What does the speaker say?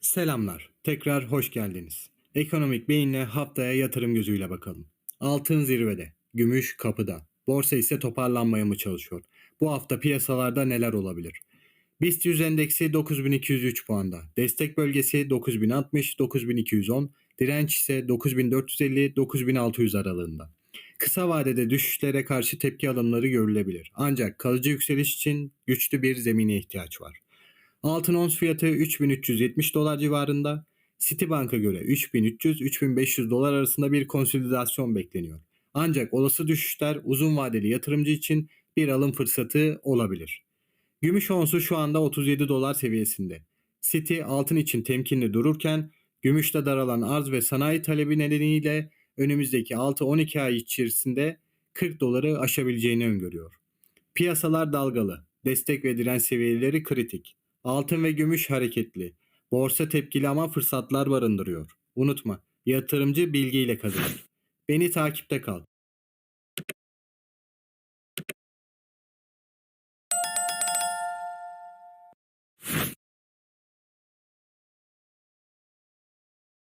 Selamlar. Tekrar hoş geldiniz. Ekonomik beyinle haftaya yatırım gözüyle bakalım. Altın zirvede, gümüş kapıda. Borsa ise toparlanmaya mı çalışıyor? Bu hafta piyasalarda neler olabilir? BIST 100 endeksi 9203 puanda. Destek bölgesi 9060-9210. Direnç ise 9450-9600 aralığında. Kısa vadede düşüşlere karşı tepki alımları görülebilir. Ancak kalıcı yükseliş için güçlü bir zemine ihtiyaç var. Altın ons fiyatı 3370 dolar civarında. Citibank'a göre 3300-3500 dolar arasında bir konsolidasyon bekleniyor. Ancak olası düşüşler uzun vadeli yatırımcı için bir alım fırsatı olabilir. Gümüş onsu şu anda 37 dolar seviyesinde. City altın için temkinli dururken gümüşte daralan arz ve sanayi talebi nedeniyle önümüzdeki 6-12 ay içerisinde 40 doları aşabileceğini öngörüyor. Piyasalar dalgalı. Destek ve direnç seviyeleri kritik. Altın ve gümüş hareketli. Borsa tepkili ama fırsatlar barındırıyor. Unutma, yatırımcı bilgiyle kazanır. Beni takipte kal.